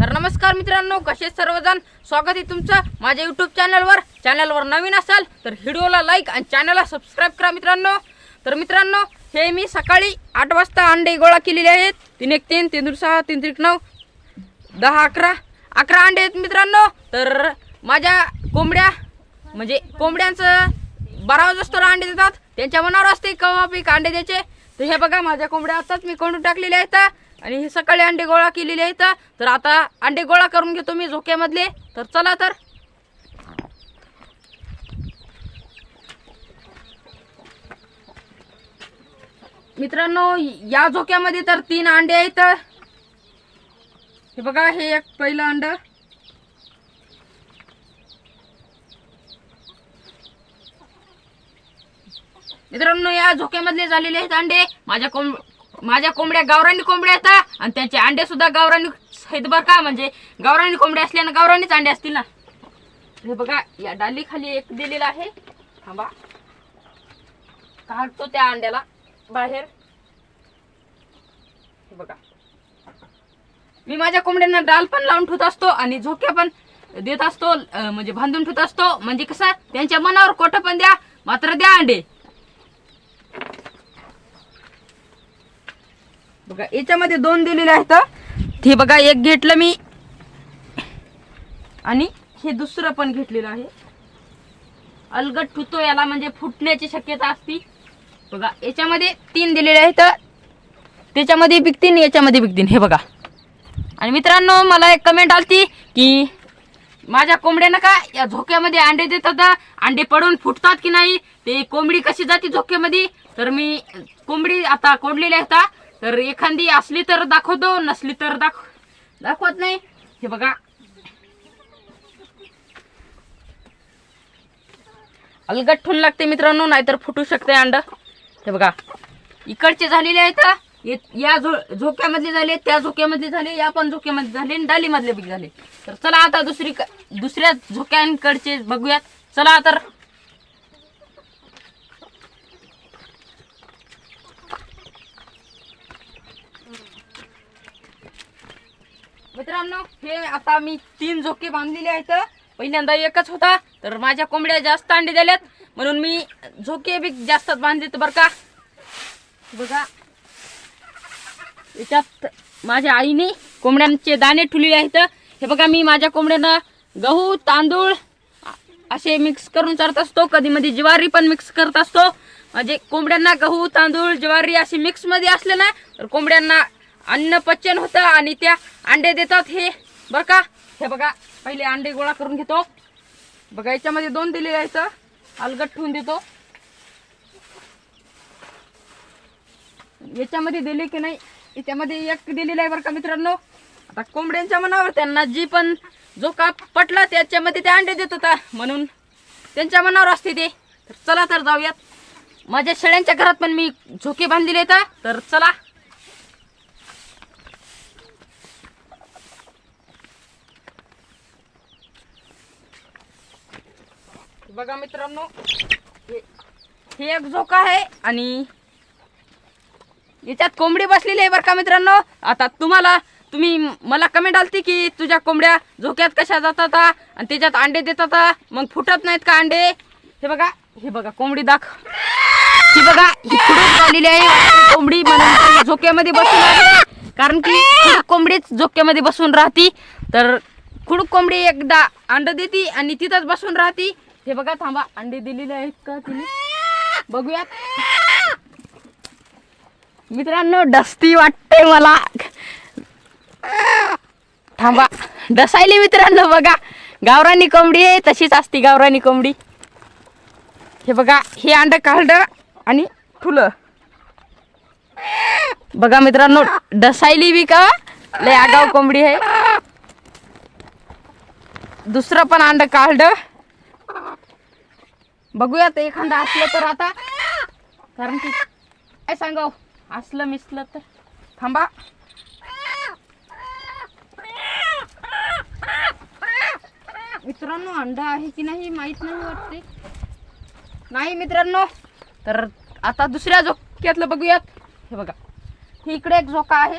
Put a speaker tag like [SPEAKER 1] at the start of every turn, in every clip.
[SPEAKER 1] तर नमस्कार मित्रांनो कसे सर्वजण? स्वागत आहे तुमचं माझ्या युट्यूब चॅनलवर चॅनलवर नवीन असाल तर व्हिडिओला लाईक आणि चॅनलला सबस्क्राईब करा मित्रांनो. तर मित्रांनो हे मी सकाळी आठ वाजता अंडे गोळा केलेले आहेत. तीन एक तीन तीन दूर सहा तीन त्रिक नऊ दहा अकरा अकरा अंडे आहेत मित्रांनो. तर माझ्या कोंबड्या म्हणजे कोंबड्यांचं बारा वाजता अंडे देतात. त्यांच्या मनावर असते केव्हा पीक अंडे द्यायचे. तर हे बघा माझ्या कोंबड्या आताच मी कोंडून टाकलेले आहेत. आणि हे सकाळी अंडे गोळा केलेले आहेत. तर आता अंडे गोळा करून घेतो मी झोक्यामधले. तर चला तर. मित्रांनो या झोक्यामध्ये तर तीन अंडे आहेत. हे बघा हे एक पहिलं अंड. मित्रांनो या झोक्यामधले झालेले आहेत अंडे. माझ्या कोंब माझ्या कोंबड्या गावरानी कोंबड्या आहेत आणि त्यांचे अंडे सुद्धा गावरानी आहेत बरं का? म्हणजे गावरानी कोंबड्या असल्यानं गावरानीच अंडे असतील ना? हे बघा या डाली खाली एक दिलेला आहे. थांबा. काढतो त्या अंड्याला बाहेर. हे बघा. मी माझ्या कोंबड्यांना डाल पण लावून ठेवत असतो आणि झोक्या पण देत असतो म्हणजे बांधून ठेवत असतो. म्हणजे कसं त्यांच्या मनावर कोट पण द्या मात्र द्या अंडे. बघा याच्यामध्ये दोन दिलेले आहेत हे. बघा एक घेतलं मी. आणि हे दुसरं पण घेतलेलं आहे. अलगट ठुतो याला म्हणजे फुटण्याची शक्यता असती. बघा याच्यामध्ये तीन दिलेले आहेत त्याच्यामध्ये बिकतीन याच्यामध्ये बिकतीन हे बघा. आणि मित्रांनो मला एक कमेंट आलती की माझ्या कोंबड्यानं का या झोक्यामध्ये अंडे देतात अंडे पडून फुटतात की नाही ते कोंबडी कशी जाते झोक्यामध्ये? तर मी कोंबडी आता कोंडलेली आहेत तर एखादी असली तर दाखवतो नसली तर दाख दाखवत नाही. हे बघा. अलगट ठेवून लागते मित्रांनो नाहीतर फुटू शकते अंड. हे बघा. इकडचे झालेले आहेत या झो झोक्यामधले झाले त्या झोक्यामधले झाले या पण झोक्यामध्ये झाले आणि डालीमधले बी झाले. तर चला आता दुसरी दुसऱ्या झोक्यांकडचे बघूयात. चला तर. मित्रांनो हे आता मी तीन झोके बांधलेले आहेत. पहिल्यांदा एकच होता तर माझ्या कोंबड्या जास्त अंडे दिल्यात. म्हणून मी झोके बी जास्त बांधलेत बरं का. बघा. याच्यात माझ्या आईने कोंबड्यांचे दाणे ठुलेले आहेत. हे बघा मी माझ्या कोंबड्यांना गहू तांदूळ असे मिक्स करून चारत असतो. कधी मध्ये ज्वारी पण मिक्स करत असतो. म्हणजे कोंबड्यांना गहू तांदूळ ज्वारी असे मिक्समध्ये असले ना तर कोंबड्यांना अन्न पचन होतं आणि त्या अंडे देतात हे. बरं का? हे बघा पहिले अंडे गोळा करून घेतो. बघा याच्यामध्ये दोन दिलेले आहेत अलगट ठेवून देतो. याच्यामध्ये दिले की नाही? याच्यामध्ये एक दिलेला आहे बरं का मित्रांनो? आता कोंबड्यांच्या मनावर त्यांना जी पण जो का पटला त्याच्यामध्ये ते अंडे देत होता. म्हणून त्यांच्या मनावर असते ते. तर चला तर जाऊयात. माझ्या शेळ्यांच्या घरात पण मी झोके बांधलेले आहेत तर चला. बघा मित्रांनो हे एक झोका आहे आणि याच्यात कोंबडी बसलेली आहे बरं का मित्रांनो? आता तुम्हाला तुम्ही मला कमेंट आलती की तुझ्या कोंबड्या झोक्यात कशा जातात आणि त्याच्यात अंडे देतात मग फुटत नाहीत का अंडे? हे बघा हे बघा कोंबडी दाख ही बघा ही खुडूक झालेली आहे. कोंबडी म्हणून झोक्यामध्ये बसून राहते. कारण की कोंबडीच झोक्यामध्ये बसून राहती. तर खुडूक कोंबडी एकदा अंड देती आणि तिथंच बसून राहती. हे बघा थांबा. अंडी दिलेले आहेत का तिने? बघूयात. मित्रांनो डस्ती वाटते मला. थांबा. डसायली मित्रांनो बघा. गावरानी कोंबडी आहे तशीच असती गावरानी कोंबडी. हे बघा हे अंड काढलं आणि फुलं. बघा मित्रांनो डसायली बी का? लय आगाव कोंबडी आहे. दुसरं पण अंड काढलं बघूयात एखादा असलं तर आता. कारण की काय सांगाव? असलं मिसलं तर. थांबा. मित्रांनो अंडा आहे की नाही माहीत नाही वाटते. नाही मित्रांनो तर आता दुसऱ्या झोक्यातलं बघूयात. हे बघा हे इकडे एक झोका आहे.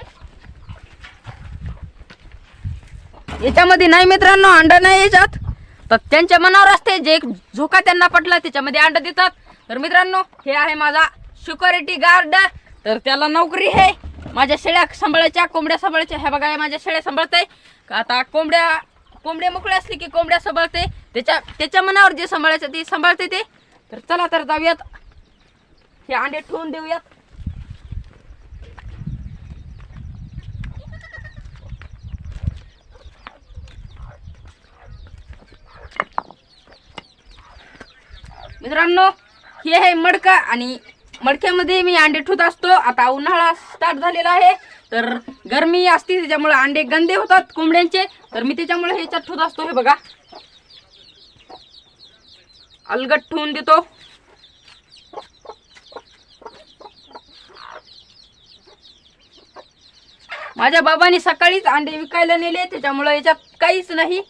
[SPEAKER 1] याच्यामध्ये नाही मित्रांनो अंडा नाही याच्यात. तर त्यांच्या मनावर असते जे झोका त्यांना पटला त्याच्यामध्ये अंडा देतात. तर मित्रांनो हे आहे माझा सिक्युरिटी गार्ड. तर त्याला नोकरी आहे. माझ्या शेळ्या सांभाळायच्या कोंबड्या सांभाळायच्या. ह्या बघा माझ्या शेळ्या सांभाळते आता कोंबड्या कोंबड्या मोकळ्या असली की कोंबड्या सांभाळते. त्याच्या त्याच्या मनावर जे सांभाळायचं ते सांभाळते ते. तर चला तर जाऊयात. हे अंडे ठेवून देऊयात. मित्रांनो हे आहे मडका आणि मडक्यामध्ये मी अंडे ठेवत असतो. आता उन्हाळा स्टार्ट झालेला आहे. तर गरमी असते त्याच्यामुळे अंडे गंदे होतात कोंबड्यांचे. तर मी त्याच्यामुळे ह्याच्यात ठेवत असतो हे बघा. अलगट ठेवून देतो. माझ्या बाबांनी सकाळीच अंडे विकायला नेले त्याच्यामुळे याच्यात काहीच नाही.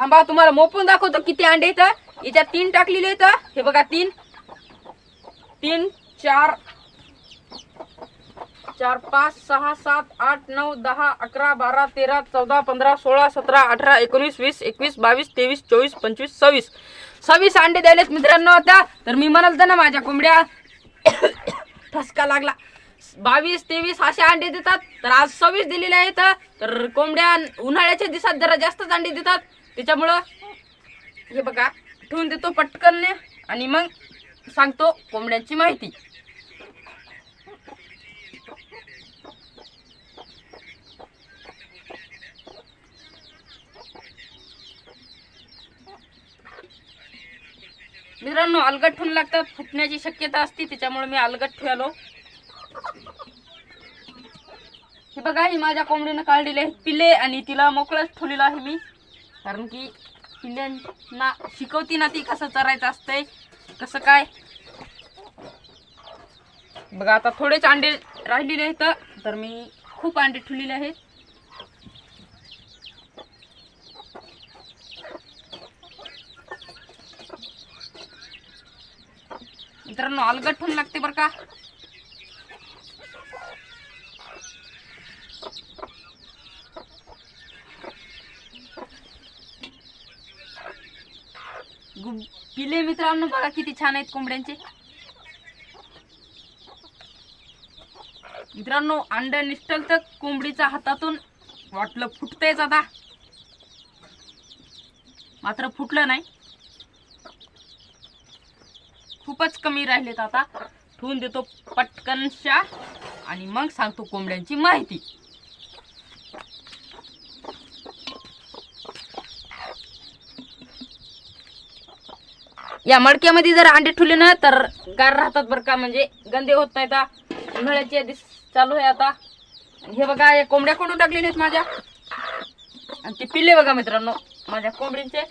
[SPEAKER 1] थांबा तुम्हाला मोपून दाखवतो किती अंडे येतं याच्यात तीन टाकलेले आहेत हे? बघा तीन. तीन चार चार पाच सहा सात आठ नऊ दहा अकरा बारा तेरा चौदा पंधरा सोळा सतरा अठरा एकोणीस वीस एकवीस बावीस तेवीस चोवीस पंचवीस सव्वीस. सव्वीस अंडे द्यायलेत मित्रांनो आता. तर मी म्हणाल ना माझ्या कोंबड्या ठसका लागला. बावीस तेवीस असे अंडे देतात. तर आज सव्वीस दिलेले आहेत तर कोंबड्या उन्हाळ्याच्या दिवसात जरा जास्तच अंडे देतात. त्याच्यामुळं हे बघा ठेवून देतो पटकन आणि मग सांगतो कोंबड्यांची माहिती. मित्रांनो अलगट ठेवून लागतात फुटण्याची शक्यता असते त्याच्यामुळे मी अलगट ठेवलो. हे बघा ही माझ्या कोंबडीनं काढलेले आहे पिले आणि तिला मोकळंच ठेवलेलं आहे मी. कारण की पिल्ल्यांना शिकवती ना ती कसं चरायचं असतंय कसं काय. बघा आता थोडेच अंडे राहिलेले आहेत तर मी खूप अंडे ठेवलेले आहेत. मित्रांनो अलगट ठेवून लागते बरं का. पिले मित्रांनो बघा किती छान आहेत कोंबड्यांचे. मित्रांनो अंड निष्ठल तर कोंबडीच्या हातातून वाटलं फुटतंयच आता मात्र फुटलं नाही. खूपच कमी राहिलेत आता. ठेवून देतो पटकनशा आणि मग सांगतो कोंबड्यांची माहिती. या मडक्यामध्ये जर अंडे ठेवले ना तर गार राहतात बरं का? म्हणजे गंदे होत नाहीत. उन्हाळ्याची उन्हाळ्याचे दिस चालू आहे आता. हे बघा या कोंबड्या कोणून टाकलेल्या आहेत माझ्या. आणि ते पिल्ले बघा मित्रांनो माझ्या कोंबडींचे.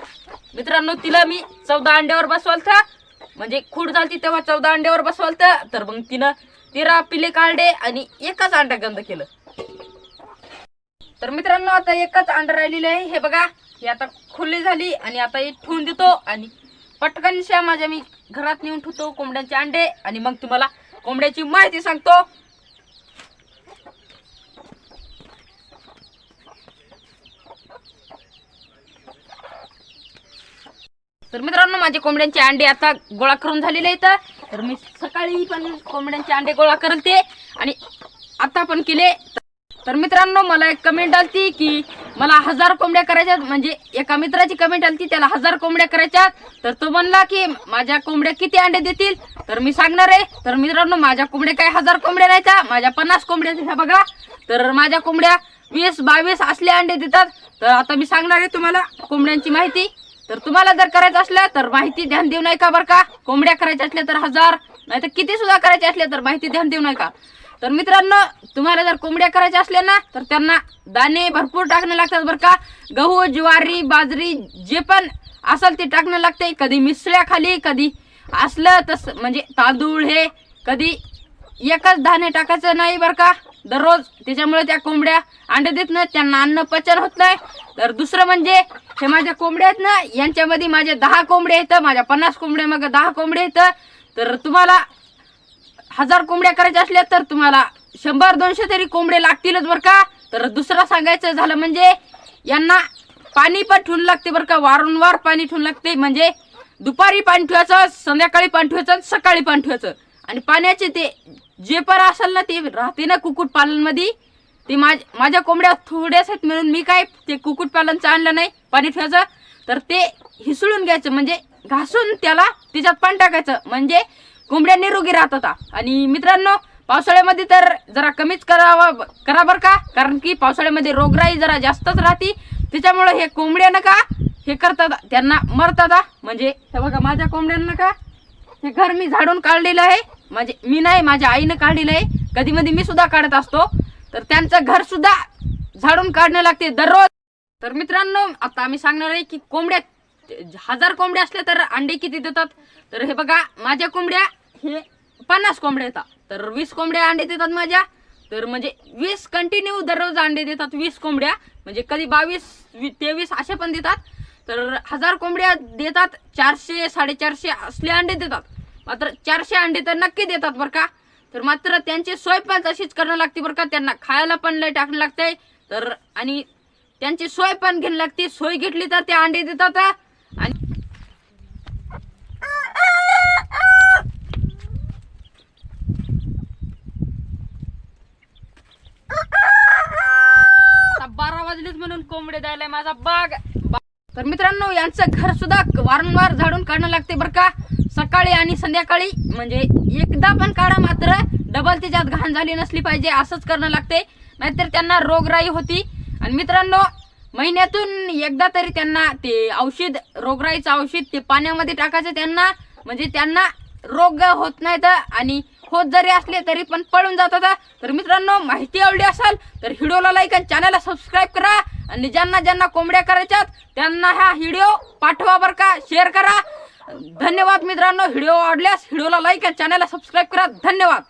[SPEAKER 1] मित्रांनो तिला मी चौदा अंड्यावर बसवालता म्हणजे खूड झालती तेव्हा चौदा अंड्यावर बसवाल तर मग तिनं तेरा पिल्ले काढले आणि एकच अंडा गंद केलं. तर मित्रांनो आता एकच अंडा राहिलेलं आहे. हे बघा ही आता खुल्ली झाली आणि आता हे ठेवून देतो आणि पटकनशा माझ्या मी घरात नेऊन ठेवतो कोंबड्यांचे अंडे आणि मग तुम्हाला कोंबड्याची माहिती सांगतो. तर मित्रांनो माझे कोंबड्यांचे अंडे आता गोळा करून झालेले आहेत. तर मी सकाळी पण कोंबड्यांचे अंडे गोळा करते आणि आता पण केले. तर मित्रांनो मला एक कमेंट आलती की मला हजार कोंबड्या करायच्यात म्हणजे एका मित्राची कमेंट ती त्याला हजार कोंबड्या करायच्यात. तर तो म्हणला की माझ्या कोंबड्या किती अंडे देतील? तर मी सांगणार आहे तर मित्रांनो माझ्या कोंबड्या काय हजार कोंबड्या नाही माझ्या पन्नास कोंबड्या ह्या बघा. तर माझ्या कोंबड्या वीस बावीस असले अंडे देतात. तर आता मी सांगणार आहे तुम्हाला कोंबड्यांची माहिती. तर तुम्हाला जर करायचं असलं तर माहिती ध्यान देऊ नये का बरं का. कोंबड्या करायच्या असल्या तर हजार नाही तर किती सुद्धा करायच्या असल्या तर माहिती ध्यान देऊ नये का तर मित्रांनो तुम्हाला जर कोंबड्या करायच्या असल्या ना तर त्यांना दाणे भरपूर टाकणं लागतात बरं का. गहू ज्वारी बाजरी जे पण असेल ते टाकणं लागते. कधी मिसळ्या खाली कधी असलं तस म्हणजे तांदूळ हे कधी एकच धान्य टाकायचं नाही बरं का. दररोज त्याच्यामुळे त्या कोंबड्या अंडे देत नाहीत त्यांना अन्न पचन होत नाही. तर दुसरं म्हणजे हे माझ्या कोंबड्या आहेत ना यांच्यामध्ये माझे दहा कोंबड्या आहेत माझ्या पन्नास कोंबड्या मग दहा कोंबड्या आहेत. तर तुम्हाला हजार कोंबड्या करायच्या असल्या तर तुम्हाला शंभर दोनशे तरी कोंबडे लागतीलच बरं का? तर दुसरं सांगायचं झालं म्हणजे यांना पाणी पण ठेवून लागते बरं का? वारंवार पाणी ठेवून लागते. म्हणजे दुपारी पाणी ठेवायचं संध्याकाळी पाणी ठेवायचं सकाळी पाणी ठेवायचं. आणि पाण्याचे ते जे पण असेल ना ते राहते ना कुक्कुटपालनमध्ये ते माझ माझ्या कोंबड्या थोड्याच आहेत म्हणून मी काय ते कुक्कुटपालनचं आणलं नाही पाणी ठेवायचं. तर ते हिसळून घ्यायचं. म्हणजे घासून त्याला त्याच्यात पाणी टाकायचं. म्हणजे कोंबड्या निरोगी राहतात. आणि मित्रांनो पावसाळ्यामध्ये तर जरा कमीच करावा करा बरं का? कारण की पावसाळ्यामध्ये रोगराई जरा जास्तच राहते. त्याच्यामुळे हे कोंबड्यानं का हे करतात त्यांना मरतात म्हणजे हे बघा माझ्या कोंबड्यांना का हे घर मी झाडून काढलेलं आहे. म्हणजे मी नाही माझ्या आईनं काढलेलं आहे. कधी मध्ये मी सुद्धा काढत असतो. तर त्यांचं घर सुद्धा झाडून काढणं लागते दररोज. तर मित्रांनो आता आम्ही सांगणार आहे की कोंबड्या हजार कोंबड्या असल्या तर अंडे किती देतात? तर हे बघा माझ्या कोंबड्या हे पन्नास कोंबड्या येतात. तर वीस कोंबड्या अंडे देतात माझ्या. तर म्हणजे वीस कंटिन्यू दररोज अंडे देतात वीस कोंबड्या. म्हणजे कधी बावीस वी- तेवीस असे पण देतात. तर हजार कोंबड्या देतात चारशे साडेचारशे असले अंडे देतात. मात्र चारशे अंडे तर नक्की देतात बरं का. तर मात्र त्यांची सोय पण तशीच करणं लागते बरं का. त्यांना खायला पण लय टाकणं लागतंय तर आणि त्यांची सोय पण घ्यायला लागते. सोय घेतली तर ते अंडे देतात. आणि आता बारा वाजलेच म्हणून कोंबडे द्यायला माझा बाग. बा- तर मित्रांनो यांचं घर सुद्धा वारंवार झाडून काढणं लागते बरं का. सकाळी आणि संध्याकाळी म्हणजे एकदा पण काढा मात्र डबल त्याच्यात घाण झाली नसली पाहिजे असंच करणं लागते. नाहीतर त्यांना रोगराई होती. आणि मित्रांनो महिन्यातून एकदा तरी त्यांना ते औषध रोगराईचं औषध ते पाण्यामध्ये टाकायचं त्यांना. म्हणजे त्यांना रोग होत नाहीत आणि होत जरी असले तरी पण पळून जातात तर मित्रांनो माहिती आवडली असेल तर व्हिडिओला लाईक आणि चॅनलला सबस्क्राईब करा. आणि ज्यांना ज्यांना कोंबड्या करायच्यात त्यांना हा व्हिडिओ पाठवा बरं का. शेअर करा. धन्यवाद मित्रांनो. व्हिडिओ आवडल्यास व्हिडिओला लाईक आणि चॅनलला सबस्क्राईब करा. धन्यवाद.